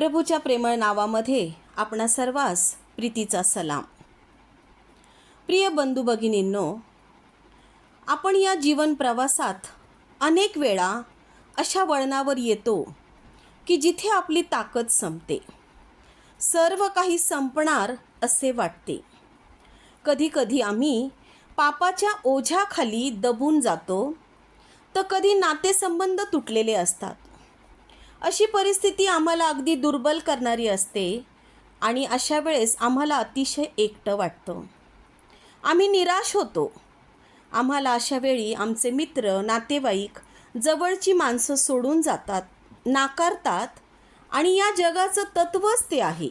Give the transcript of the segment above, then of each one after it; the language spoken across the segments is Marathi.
प्रभूच्या प्रेमळ नावामध्ये आपणा सर्वांस प्रीतीचा सलाम. प्रिय बंधू भगिनींनो आपण या जीवन प्रवासात अनेक वेळा अशा वळणावर येतो की जिथे आपली ताकद संपते. सर्व काही संपणार असे वाटते. कधीकधी आम्ही पापाच्या ओझ्याखाली दबून जातो तर कधी नातेसंबंध तुटलेले असतात. अशी परिस्थिती आम्हाला अगदी दुर्बल करणारी असते आणि अशा वेळेस आम्हाला अतिशय एकटं वाटतं. आम्ही निराश होतो. आम्हाला अशा वेळी आमचे मित्र नातेवाईक जवळची माणसं सोडून जातात नाकारतात आणि या जगाचं तत्वच ते आहे.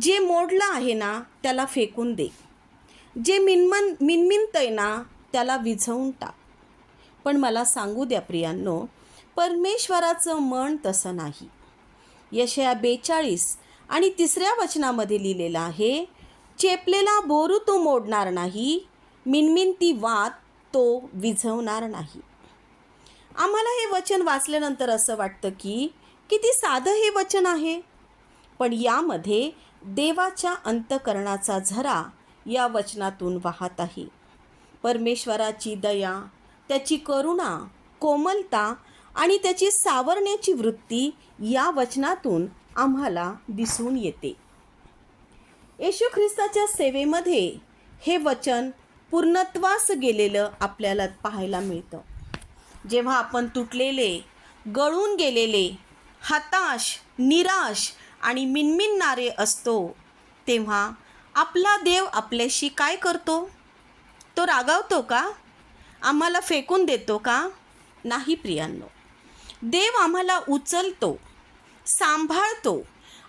जे मोडलं आहे ना त्याला फेकून दे. जे मिनमन मिनमिनतंय ना त्याला विझवून टाक. पण मला सांगू द्या प्रियांनो परमेश्वराचं मन तसं नाही. यशया बेचाळीस आणि तिसऱ्या वचनामध्ये लिहिलेलं आहे चेपलेला बोरू तो मोडणार नाही मिनमिनती वात तो विझवणार नाही. आम्हाला हे वचन वाचल्यानंतर असं वाटतं की किती साधं हे वचन आहे. पण यामध्ये देवाच्या अंतकरणाचा झरा या वचनातून वाहत आहे. परमेश्वराची दया त्याची करुणा कोमलता आणि त्याची सावरण्याची वृत्ती या वचनातून आम्हाला दिसून येते. येशू ख्रिस्ताच्या सेवेमध्ये हे वचन पूर्णत्वास गेलेलं आपल्याला पाहायला मिळतं. जेव्हा आपण तुटलेले गळून गेलेले हताश निराश आणि मिनमिनणारे असतो तेव्हा आपला देव आपल्याशी काय करतो? तो रागावतो का? आम्हाला फेकून देतो का? नाही प्रियांनो. देव आम्हाला उचलतो सांभाळतो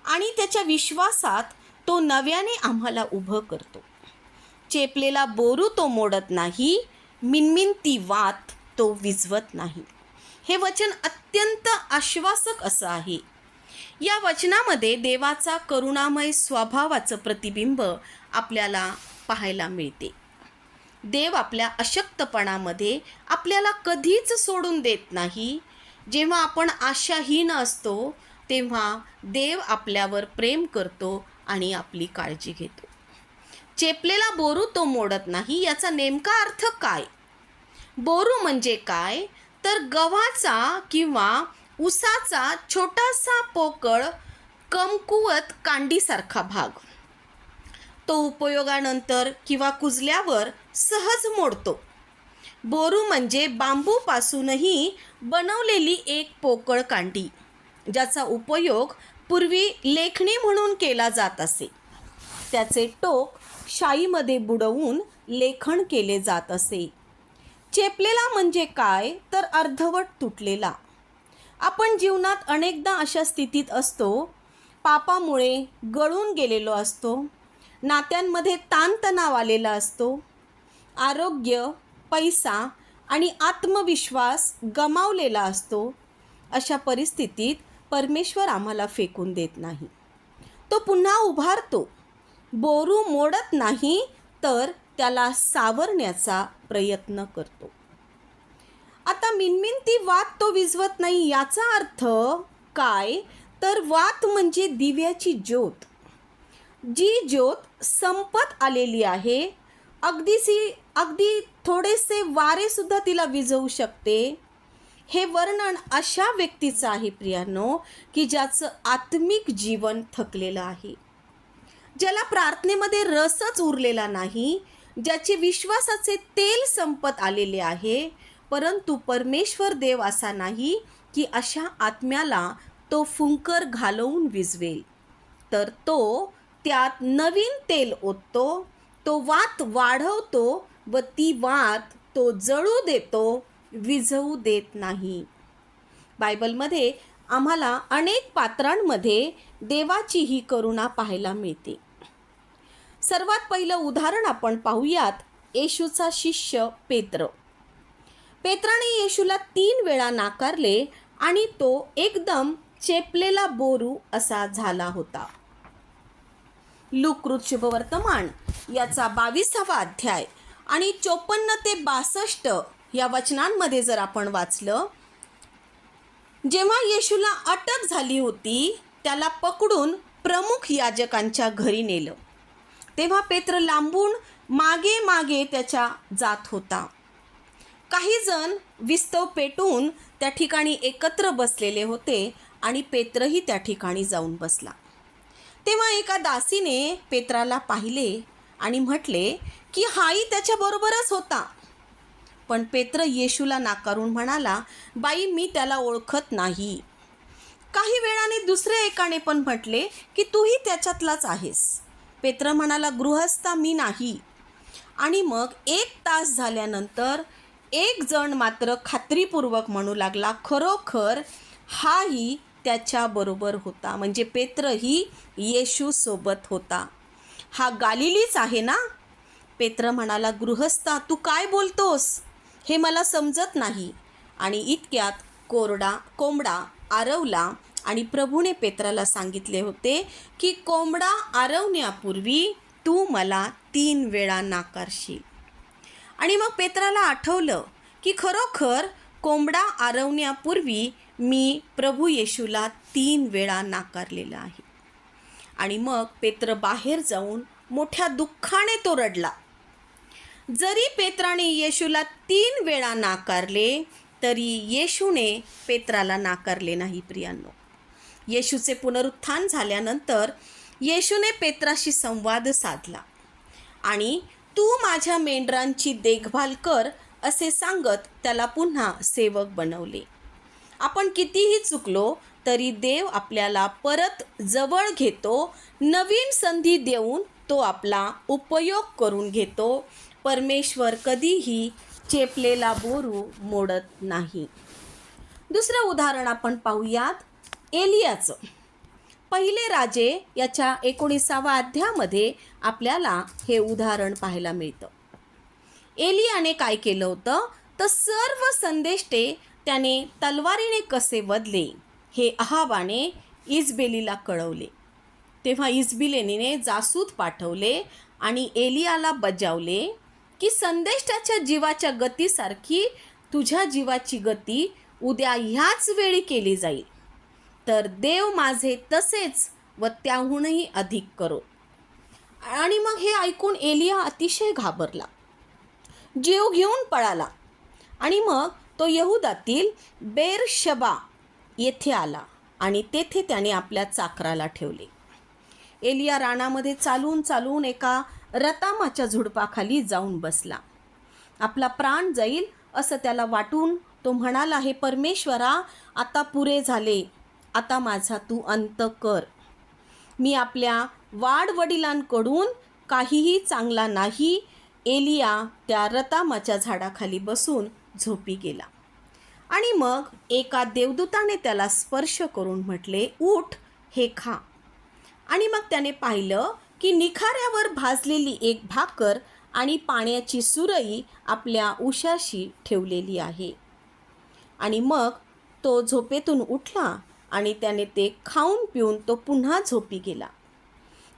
आणि त्याच्या विश्वासात तो नव्याने आम्हाला उभं करतो. चेपलेला बोरू तो मोडत नाही मिनमिनती वात तो विझवत नाही. हे वचन अत्यंत आश्वासक असं आहे. या वचनामध्ये देवाचा करुणामय स्वभावाचं प्रतिबिंब आपल्याला पाहायला मिळते. देव आपल्या अशक्तपणामध्ये आपल्याला कधीच सोडून देत नाही जेव्हा आपण आशाहीन असतो तेव्हा देव आपल्यावर प्रेम करतो आणि आपली काळजी घेतो. चेपलेला बोरू तो मोडत नाही याचा नेमका अर्थ काय? बोरू म्हणजे काय? तर गव्हाचा किंवा उसाचा छोटासा पोकळ कमकुवत कांडीसारखा भाग. तो उपयोगानंतर किंवा कुजल्यावर सहज मोडतो. बोरू म्हणजे बांबूपासूनही बनवलेली एक पोकळ कांडी ज्याचा उपयोग पूर्वी लेखणी म्हणून केला जात असे. त्याचे टोक शाईमध्ये बुडवून लेखन केले जात असे. चेपलेला म्हणजे काय तर अर्धवट तुटलेला. आपण जीवनात अनेकदा अशा स्थितीत असतो पापामुळे गळून गेलेलो असतो नात्यांमध्ये ताणतणाव आलेला असतो आरोग्य पैसा आणि आत्मविश्वास गमावलेला असतो अशा परिस्थितीत परमेश्वर आम्हाला फेकून देत नाही. तो पुन्हा उभारतो. बोरू मोडत नाही तर त्याला सावरण्याचा प्रयत्न करतो. आता मिनमिनती वात तो विझवत नाही याचा अर्थ काय? तर वात म्हणजे दिव्याची ज्योत. जी ज्योत संपत आलेली आहे अगदीसी अगदी थोडेसे वारेसुद्धा तिला विजवू शकते. हे वर्णन अशा व्यक्तीचं आहे प्रियानो की ज्याचं आत्मिक जीवन थकलेलं आहे. ज्याला प्रार्थनेमध्ये रसच उरलेला नाही ज्याचे विश्वासाचे तेल संपत आलेले आहे परंतु परमेश्वर देव असा नाही की अशा आत्म्याला तो फुंकर घालवून विजवेल तर तो त्यात नवीन तेल ओततो तो वात वाढवतो व ती वात तो जळू देतो विझवू देत नाही. बायबलमध्ये आम्हाला अनेक पात्रांमध्ये देवाची ही करुणा पाहायला मिळते. सर्वात पहिलं उदाहरण आपण पाहूयात येशूचा शिष्य पेत्र. पेत्राने येशूला तीन वेळा नाकारले आणि तो एकदम चेपलेला बोरू असा झाला होता. लुकृत शुभवर्तमान याचा बावीसावा अध्याय. आणि चोपन्न ते बासष्ट या वचनांमध्ये जर आपण वाचलं जेव्हा येशूला अटक झाली होती त्याला पकडून प्रमुख याजकांच्या घरी नेलं. तेव्हा पेत्र लांबून मागे मागे त्याच्या जात होता. काही जण विस्तव पेटून त्या ठिकाणी एकत्र बसलेले होते आणि पेत्रही त्या ठिकाणी जाऊन बसला. तेव्हा एका दासीने पेत्राला पाहिले आणि म्हटले की हाही त्याच्याबरोबरच होता. पण पेत्र येशूला नाकारून म्हणाला बाई मी त्याला ओळखत नाही. काही वेळाने दुसऱ्या एकाने पण म्हटले की तूही त्याच्यातलाच आहेस. पेत्र म्हणाला गृहस्था मी नाही. आणि मग एक तास झाल्यानंतर एक जण मात्र खात्रीपूर्वक म्हणू लागला खरोखर हाही त्याच्याबरोबर होता. म्हणजे पेत्रही येशूसोबत होता. हा गालिलीच आहे ना? पेत्र म्हणाला गृहस्था तू काय बोलतोस? हे मला समजत नाही. आणि इतक्यात कोरडा कोंबडा आरवला आणि प्रभूने पेत्राला सांगितले होते की कोंबडा आरवण्यापूर्वी तू मला तीन वेळा नाकारशील. आणि मग पेत्राला आठवलं की खरोखर कोंबडा आरवण्यापूर्वी मी प्रभू येशूला तीन वेळा नाकारलेला आहे. आणि मग पेत्र बाहेर जाऊन मोठ्या दुःखाने तो रडला. जरी पेत्राने येशूला तीन वेळा नाकारले तरी येशूने पेत्राला नाकारले नाही प्रियांनो. येशूचे पुनरुत्थान झाल्यानंतर येशूने पेत्राशी संवाद साधला आणि तू माझ्या मेंढरांची देखभाल कर असे सांगत त्याला पुन्हा सेवक बनवले. आपण कितीही चुकलो तरी देव आपल्याला परत जवळ घेतो नवीन संधी देऊन तो आपला उपयोग करून घेतो परमेश्वर कधीही चेपलेला बोरू मोडत नाही. दुसरं उदाहरण आपण पाहूयात एलियाचं. पहिले राजे याच्या एकोणीसावा अध्यामध्ये आपल्याला हे उदाहरण पाहायला मिळतं. एलियाने काय केलं होतं? तर सर्व संदेष्टे त्याने तलवारीने कसे बदले हे अहाबाने इजबेलीला कळवले. तेव्हा इजबिलेनीने जासूद पाठवले आणि एलियाला बजावले की संदेष्टाच्या जीवाच्या गतीसारखी तुझ्या जीवाची गती उद्या ह्याच वेळी केली जाईल. तर देव माझे तसेच व त्याहूनही अधिक करो. आणि मग हे ऐकून एलिया अतिशय घाबरला. जीव घेऊन पळाला. आणि मग तो यहुदातील बेरशबा येथे आला आणि तेथे त्याने आपल्या चाकराला ठेवले. एलिया रानामध्ये चालून चालून एका रतामाच्या झुडपाखाली जाऊन बसला. आपला प्राण जाईल असं त्याला वाटून तो म्हणाला हे परमेश्वरा आता पुरे झाले. आता माझा तू अंत कर. मी आपल्या वाडवडिलांकडून काहीही चांगला नाही. एलिया त्या रतामाच्या झाडाखाली बसून झोपी गेला. आणि मग एका देवदूताने त्याला स्पर्श करून म्हटले उठ हे खा. आणि मग त्याने पाहिलं की निखाऱ्यावर भाजलेली एक भाकर आणि पाण्याची सुरई आपल्या उशाशी ठेवलेली आहे. आणि मग तो झोपेतून उठला आणि त्याने ते खाऊन पिऊन तो पुन्हा झोपी गेला.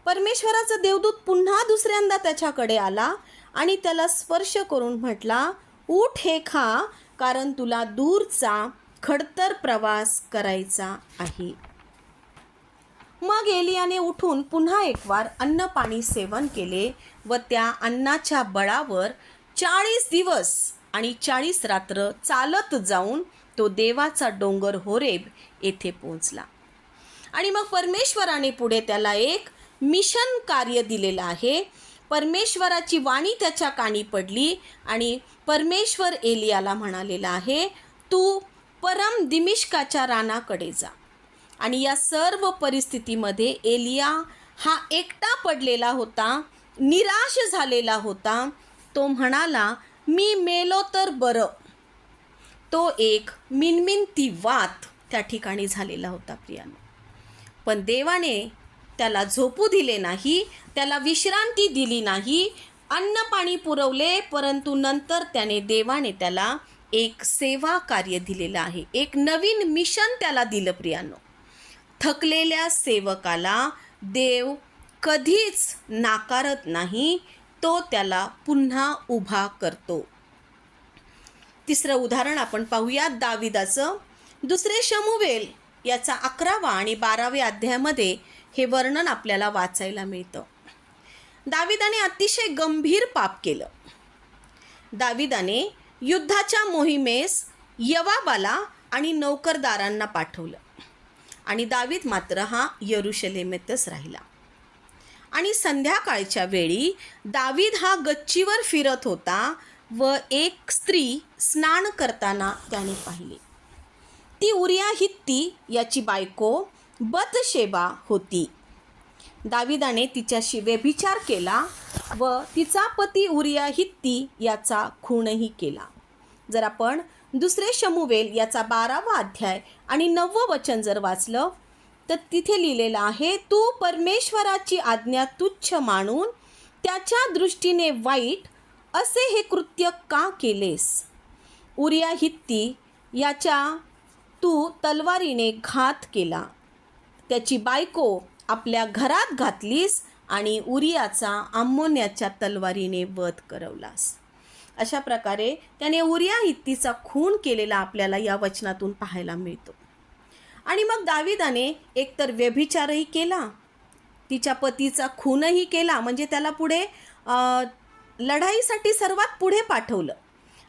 परमेश्वराचा देवदूत पुन्हा दुसऱ्यांदा त्याच्याकडे आला आणि त्याला स्पर्श करून म्हटला उठ हे खा कारण तुला दूरचा खडतर प्रवास करायचा आहे. मग एलियाने उठून पुन्हा एक वार अन्न पाणी सेवन केले व त्या अन्नाच्या बळावर चाळीस दिवस आणि चाळीस रात्र चालत जाऊन तो देवाचा डोंगर होरेब येथे पोहोचला. आणि मग परमेश्वराने पुढे त्याला एक मिशन कार्य दिलेलं आहे. परमेश्वराची वाणी त्याच्या कानी पडली आणि परमेश्वर एलियाला म्हणालेला आहे तू परम दिमिष्काच्या रानाकडे जा. आणि या सर्व परिस्थितीमध्ये एलिया हा एकटा पडलेला होता निराश झालेला होता. तो म्हणाला मी मेलो तर बरं. तो एक मिनमिनती वात त्या ठिकाणी झालेला होता प्रियानो. पण देवाने त्याला झोपू दिले नाही त्याला विश्रांती दिली नाही अन्न पाणी पुरवले परंतु नंतर त्याने देवाने त्याला एक सेवा कार्य दिलेलं आहे. एक नवीन मिशन त्याला दिलं प्रियानो. थकलेल्या सेवकाला देव कधीच नाकारत नाही तो त्याला पुन्हा उभा करतो. तिसरं उदाहरण आपण पाहूया दाविदाचं. दुसरे शमुवेल याचा अकरावा आणि बाराव्या अध्यायामध्ये हे वर्णन आपल्याला वाचायला मिळतं. दाविदाने अतिशय गंभीर पाप केलं. दाविदाने युद्धाच्या मोहिमेस यवाबाला आणि नौकरदारांना पाठवलं. आणि दावीद मात्र हा यरुशलेमेतच राहिला. आणि संध्याकाळच्या वेळी दावीद हा गच्चीवर फिरत होता व एक स्त्री स्नान करताना त्याने पाहिली. ती उरिया हित्ती याची बायको बतशेबा होती. दाविदाने तिच्याशी व्यभिचार केला व तिचा पती उरिया हित्ती याचा खूनही केला. जर आपण दुसरे शमुवेल याचा बारावा अध्याय आणि नववं वचन जर वाचलं तर तिथे लिहिलेलं आहे तू परमेश्वराची आज्ञा तुच्छ मानून त्याच्या दृष्टीने वाईट असे हे कृत्य का केलेस? उरिया हित्ती याच्या तू तलवारीने घात केला. त्याची बायको आपल्या घरात घातलीस आणि उरियाचा आम्मोन्याच्या तलवारीने वध करवलास. अशा प्रकारे त्याने उर्या हित्तीचा खून केलेला आपल्याला या वचनातून पाहायला मिळतो. आणि मग दाविदाने एकतर व्यभिचारही केला तिच्या पतीचा खूनही केला म्हणजे त्याला पुढे लढाईसाठी सर्वात पुढे पाठवलं.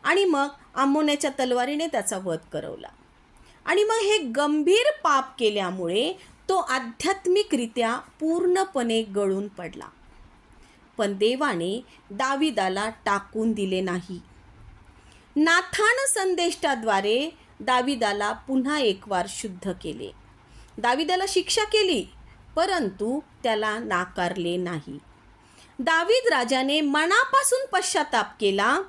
आणि मग आमोन्याच्या तलवारीने त्याचा वध करवला. आणि मग हे गंभीर पाप केल्यामुळे तो आध्यात्मिकरित्या पूर्णपणे गळून पडला. पण देवाने दाविदाला टाकून दिले नाही. नाथान संदेष्टाद्वारे दाविदाला पुन्हा एक वार शुद्ध केले. दाविदाला शिक्षा केली परंतु त्याला नाकारले नाही. दावीद राजाने मनापासून पश्चाताप केला.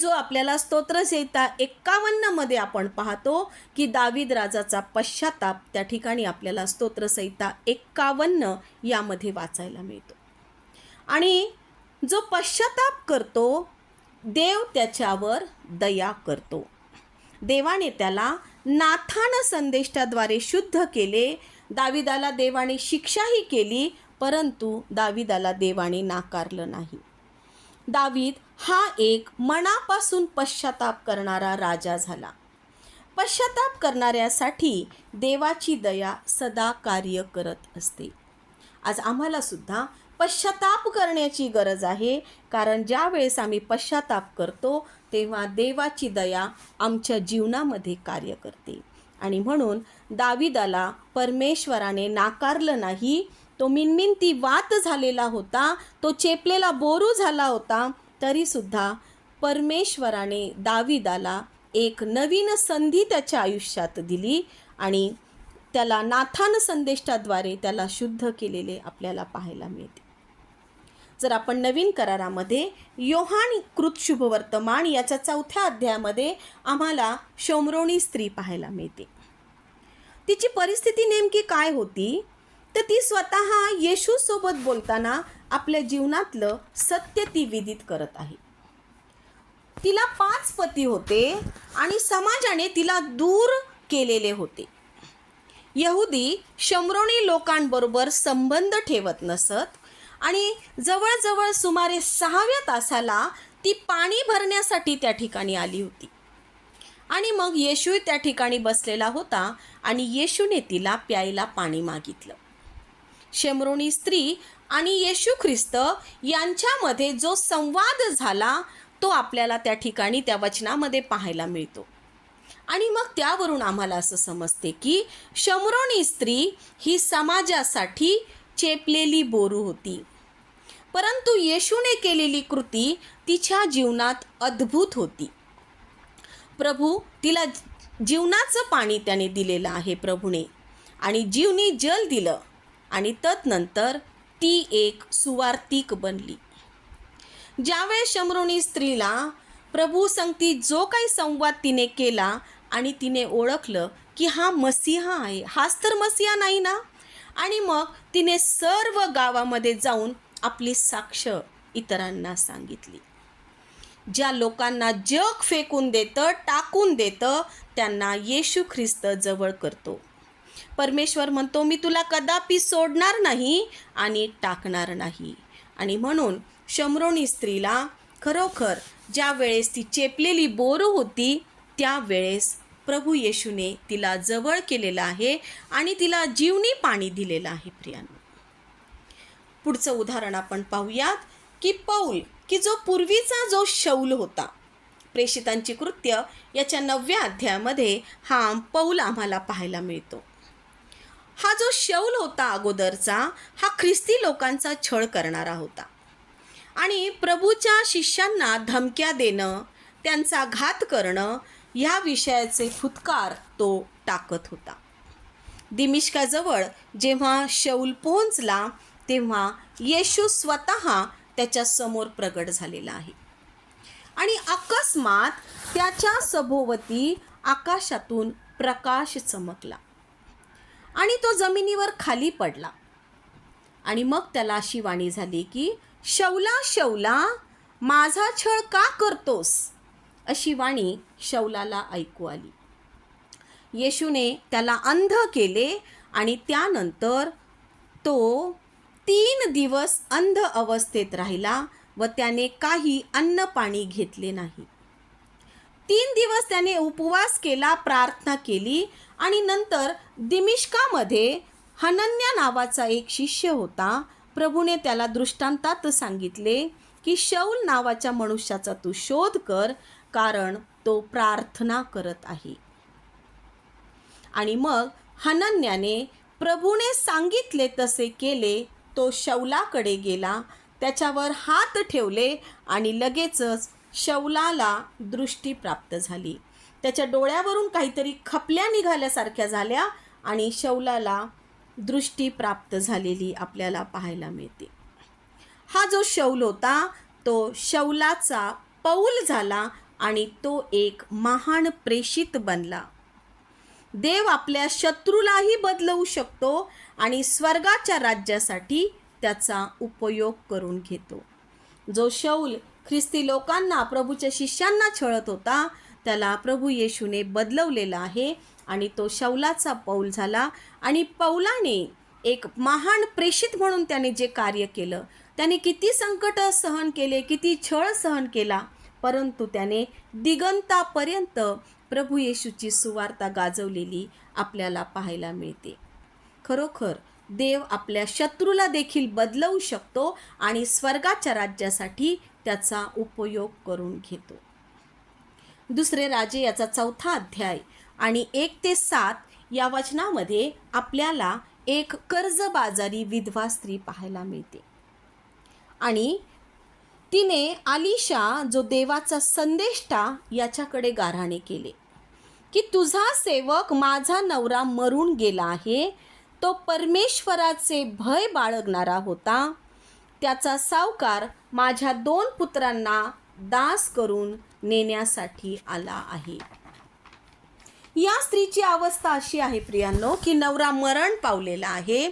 जो आपल्याला स्तोत्रसंहिता एक्कावन्नमध्ये आपण पाहतो की दावीद राजाचा पश्चाताप त्या ठिकाणी आपल्याला स्तोत्रसंहिता एक्कावन्न यामध्ये वाचायला मिळतो. आणि जो पश्चाताप करतो देव त्याच्यावर दया करतो. देवाने त्याला नाथान संदेष्टाद्वारे शुद्ध केले. दाविदाला देवाने शिक्षाही केली परंतु दाविदाला देवाने नाकारलं नाही. दावीद हा एक मनापासून पश्चाताप करणारा राजा झाला. पश्चाताप करणाऱ्यासाठी देवाची दया सदा कार्य करत असते. आज आम्हाला सुद्धा पश्चाताप करण्याची गरज आहे. कारण ज्यावेळेस आम्ही पश्चाताप करतो तेव्हा देवाची दया आमच्या जीवनामध्ये कार्य करते. आणि म्हणून दाविदाला परमेश्वराने नाकारलं नाही. तो मिनमिनती वात झालेला होता. तो चेपलेला बोरू झाला होता. तरीसुद्धा परमेश्वराने दाविदाला एक नवीन संधी त्याच्या आयुष्यात दिली आणि त्याला नाथान संदेष्टाद्वारे त्याला शुद्ध केलेले आपल्याला पाहायला मिळते. जर आपण नवीन करारामध्ये योहान कृत शुभवर्तमान याच्या चौथ्या अध्यायामध्ये आम्हाला शोमरोणी स्त्री पाहायला मिळते. तिची परिस्थिती नेमकी काय होती? तर ती स्वतः येशूसोबत बोलताना आपल्या जीवनातलं सत्य ती विदित करत आहे. तिला पाच पती होते आणि समाजाने तिला दूर केलेले होते. यहुदी शमरोणी लोकांबरोबर संबंध ठेवत नसत आणि जवळजवळ सुमारे सहाव्या तासाला ती पाणी भरण्यासाठी त्या ठिकाणी आली होती. आणि मग येशू त्या ठिकाणी बसलेला होता आणि येशूने तिला प्यायला पाणी मागितलं. शेमरोणी स्त्री आणि येशू ख्रिस्त यांच्यामध्ये जो संवाद झाला तो आपल्याला त्या ठिकाणी त्या वचनामध्ये पाहायला मिळतो. आणि मग त्यावरून आम्हाला असं समजते की शमरोणी स्त्री ही समाजासाठी चेपलेली बोरू होती. परंतु येशूने केलेली कृती तिच्या जीवनात अद्भुत होती. प्रभू तिला जीवनाचं पाणी त्याने दिलेलं आहे प्रभूने. आणि जीवनी जल दिलं आणि तत्नंतर ती एक सुवार्तिक बनली. ज्यावेळेस शमरुणी स्त्रीला प्रभू संगती जो काही संवाद तिने केला आणि तिने ओळखलं की हा मसिहा आहे हाच तर मसिहा नाही ना? आणि मग तिने सर्व गावामध्ये जाऊन आपली साक्ष इतरांना सांगितली. ज्या लोकांना जग फेकून देतं टाकून देतं त्यांना येशू ख्रिस्त जवळ करतो. परमेश्वर म्हणतो मी तुला कदापि सोडणार नाही आणि टाकणार नाही. आणि म्हणून शमरोणी स्त्रीला खरोखर ज्या वेळेस ती चेपलेली बोरू होती त्यावेळेस प्रभू येशूने तिला जवळ केलेलं आहे आणि तिला जीवनी पाणी दिलेलं आहे प्रियांनो. पुढचं उदाहरण आपण पाहूयात की पौल की जो पूर्वीचा जो शौल होता प्रेषितांची कृत्य याच्या नवव्या अध्यायामध्ये हा पौल आम्हाला पाहायला मिळतो. हा जो शौल होता अगोदरचा हा ख्रिस्ती लोकांचा छळ करणारा होता. आणि प्रभूच्या शिष्यांना धमक्या देणं त्यांचा घात करणं ह्या विषयाचे फुतकार तो टाकत होता. दिमिष्काजवळ जेव्हा शौल पोहोचला तेव्हा येशू स्वतः त्याच्यासमोर प्रगट झालेला आहे. आणि अकस्मात त्याच्या सभोवती आकाशातून प्रकाश चमकला आणि तो जमिनीवर खाली पडला. आणि मग त्याला अशी वाणी झाली की शौला शौला माझा छळ का करतोस? अशी वाणी शौलाला ऐकू आली. येशूने त्याला अंध केले आणि त्यानंतर तो तीन दिवस अंध अवस्थेत राहिला व त्याने काही अन्न पाणी घेतले नाही. तीन दिवस त्याने उपवास केला प्रार्थना केली आणि नंतर दिमिष्कामध्ये हनन्या नावाचा एक शिष्य होता. प्रभूने त्याला दृष्टांतात सांगितले की शौल नावाच्या मनुष्याचा तू शोध कर कारण तो प्रार्थना करत आहे. आणि मग हनन्याने प्रभूने सांगितले तसे केले तो शौलाकडे गेला त्याच्यावर हात ठेवले आणि लगेचच शौलाला दृष्टी प्राप्त झाली. त्याच्या डोळ्यावरून काहीतरी खपल्या निघाल्यासारख्या झाल्या आणि शौलाला दृष्टी प्राप्त झालेली आपल्याला पाहायला मिळते. हा जो शौल होता तो शौलाचा पौल झाला आणि तो एक महान प्रेषित बनला. देव आपल्या शत्रूलाही बदलवू शकतो आणि स्वर्गाच्या राज्यासाठी त्याचा उपयोग करून घेतो. जो शौल ख्रिस्ती लोकांना प्रभूच्या शिष्यांना छळत होता त्याला प्रभू येशूने बदलवलेला आहे आणि तो शौलाचा पौल झाला आणि पौलाने एक महान प्रेषित म्हणून त्याने जे कार्य केलं त्याने किती संकट सहन केले किती छळ सहन केला परंतु त्याने दिगंतापर्यंत प्रभू येशूची सुवार्ता गाजवलेली आपल्याला पाहायला मिळते. खरोखर देव आपल्या शत्रूला देखील बदलवू शकतो आणि स्वर्गाच्या राज्यासाठी त्याचा उपयोग करून घेतो. दुसरे राजे याचा चौथा अध्याय आणि एक ते सात या वचनामध्ये आपल्याला एक कर्जबाजारी विधवा स्त्री पाहायला मिळते. आणि तिने आलिशा जो देवाचा संदेष्टा याच्याकडे गाऱ्हाणे केले. की तुझा सेवक माझा नवरा मरून गेला आहे तो परमेश्वराचे भय बाळगणारा होता. त्याचा सावकार माझ्या दोन पुत्रांना दास करून नेण्यासाठी आला आहे. या स्त्रीची अवस्था अशी आहे प्रियांनो की नवरा मरण पावलेला आहे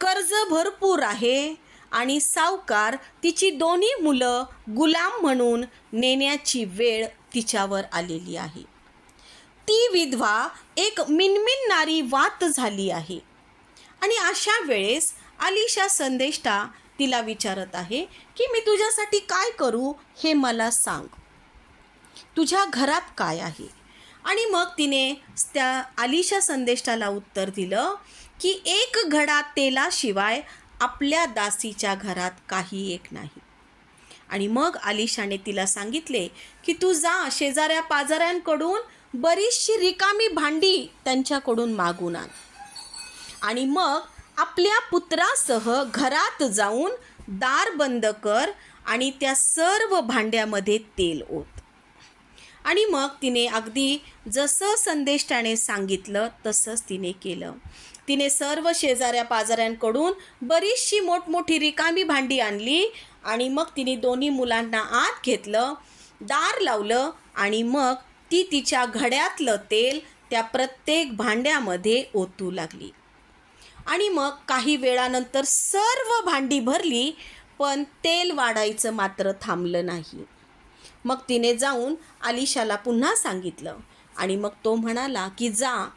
कर्ज भरपूर आहे आणि सावकार तिची दोन्ही मुलं गुलाम म्हणून नेण्याची वेळ तिच्यावर आलेली आहे. ती विधवा एक मिनमिनणारी वात झाली आहे. आणि अशा वेळेस अलिशा संदेष्टा तिला विचारत आहे की मी तुझ्यासाठी काय करू हे मला सांग. तुझ्या घरात काय आहे? आणि मग तिने त्या अलिशा संदेष्टाला उत्तर दिलं की एक घडा तेलाशिवाय आपल्या दासीच्या घरात काही एक नाही. आणि मग आलिशाने तिला सांगितले की तू जा शेजाऱ्या पाजाऱ्यांकडून बरीचशी रिकामी भांडी त्यांच्याकडून मागून आण. आणि मग आपल्या पुत्रासह घरात जाऊन दार बंद कर आणि त्या सर्व भांड्यामध्ये तेल ओत. आणि मग तिने अगदी जसं संदेष्टाने सांगितलं तसंच तिने केलं. तिने सर्व शेजाऱ्या पाजाऱ्यांकडून बरीचशी मोठमोठी रिकामी भांडी आणली आणि मग तिने दोन्ही मुलांना आत घेतलं दार लावलं आणि मग ती तिच्या घड्यातलं तेल त्या प्रत्येक भांड्यामध्ये ओतू लागली. आणि मग काही वेळानंतर सर्व भांडी भरली पण तेल वाढायचं मात्र थांबलं नाही. मग तिने जाऊन आलिशाला पुन्हा सांगितलं आणि मग तो म्हणाला की जा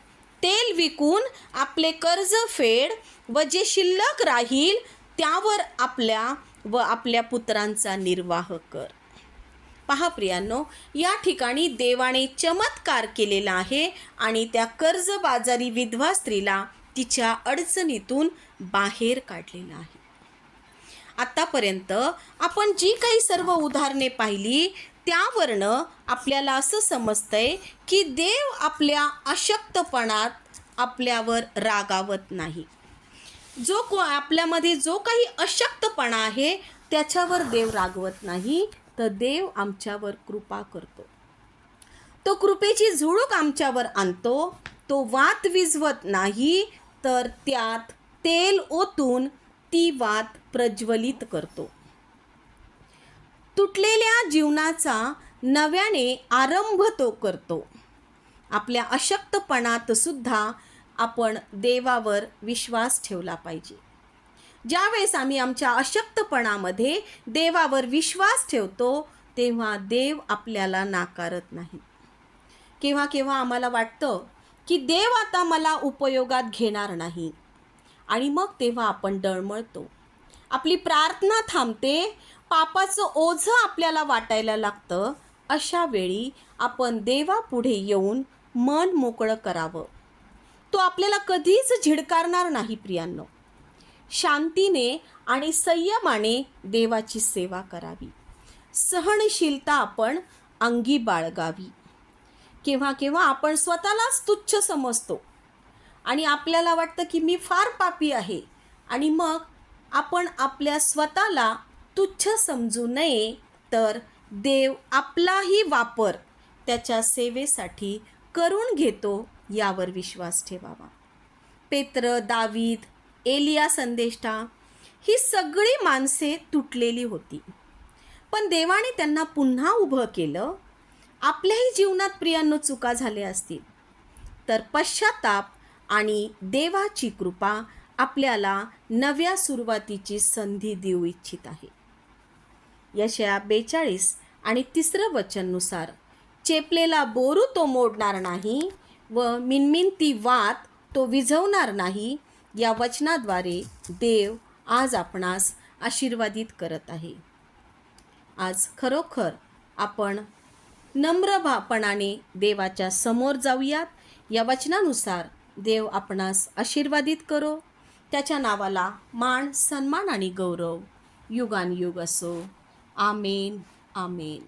तेल विकून आपले कर्ज फेड व जे शिल्लक राहील त्यावर आपल्या व आपल्या पुत्रांचा निर्वाह कर. पहा प्रियांनो या ठिकाणी देवाने चमत्कार केलेला आहे आणि त्या कर्जबाजारी विधवा स्त्रीला तिच्या अडचणीतून बाहेर काढलेलं आहे. आत्तापर्यंत आपण जी काही सर्व उदाहरणे पाहिली त्यावरनं आपल्याला असं समजतंय की देव आपल्या अशक्तपणात आपल्यावर रागावत नाही. जो को आपल्यामध्ये जो काही अशक्तपणा आहे त्याच्यावर देव रागवत नाही तर देव आमच्यावर कृपा करतो. तो कृपेची झुळूक आमच्यावर आणतो तो वात विझवत नाही तर त्यात तेल ओतून ती वात प्रज्वलित करतो. तुटलेल्या जीवनाचा नव्याने आरंभ तो करतो. आपल्या अशक्तपणात सुद्धा आपण देवावर विश्वास ठेवला पाहिजे. ज्यावेळेस आम्ही आमच्या अशक्तपणामध्ये देवावर विश्वास ठेवतो तेव्हा देव आपल्याला नाकारत नाही. केव्हा केव्हा आम्हाला वाटतं की देव आता मला उपयोगात घेणार नाही. आणि मग तेव्हा आपण डळमळतो. आपली प्रार्थना थांबते पापाचं ओझं आपल्याला वाटायला लागतं. अशा वेळी आपण देवापुढे येऊन मन मोकळं करावं. तो आपल्याला कधीच झिडकारणार नाही प्रियांनो. शांतीने आणि संयमाने देवाची सेवा करावी. सहनशीलता आपण अंगी बाळगावी. केव्हा केव्हा आपण स्वतःलाच तुच्छ समजतो. आणि आपल्याला वाटतं की मी फार पापी आहे. आणि मग आपण आपल्या स्वतःला तुच्छ समजू नये तर देव आपलाही वापर त्याच्या सेवेसाठी करून घेतो यावर विश्वास ठेवावा. पेत्र दावीद एलिया संदेष्टा ही सगळी माणसे तुटलेली होती. पण देवाने त्यांना पुन्हा उभं केलं. आपल्याही जीवनात प्रियांनो चुका झाल्या असतील. तर पश्चाताप आणि देवाची कृपा आपल्याला नव्या सुरुवातीची संधी देऊ इच्छित आहे. यशया बेचाळीस आणि तिसरं वचननुसार चेपलेला बोरू तो मोडणार नाही व मिनमिन ती वात तो विझवणार नाही या वचनाद्वारे देव आज आपणास आशीर्वादित करत आहे. आज खरोखर आपण नम्रभापणाने देवाच्या समोर जाऊयात. या वचनानुसार देव आपणास आशीर्वादित करो. त्याच्या नावाला मान सन्मान आणि गौरव युगान युग असो. Amen. Amen.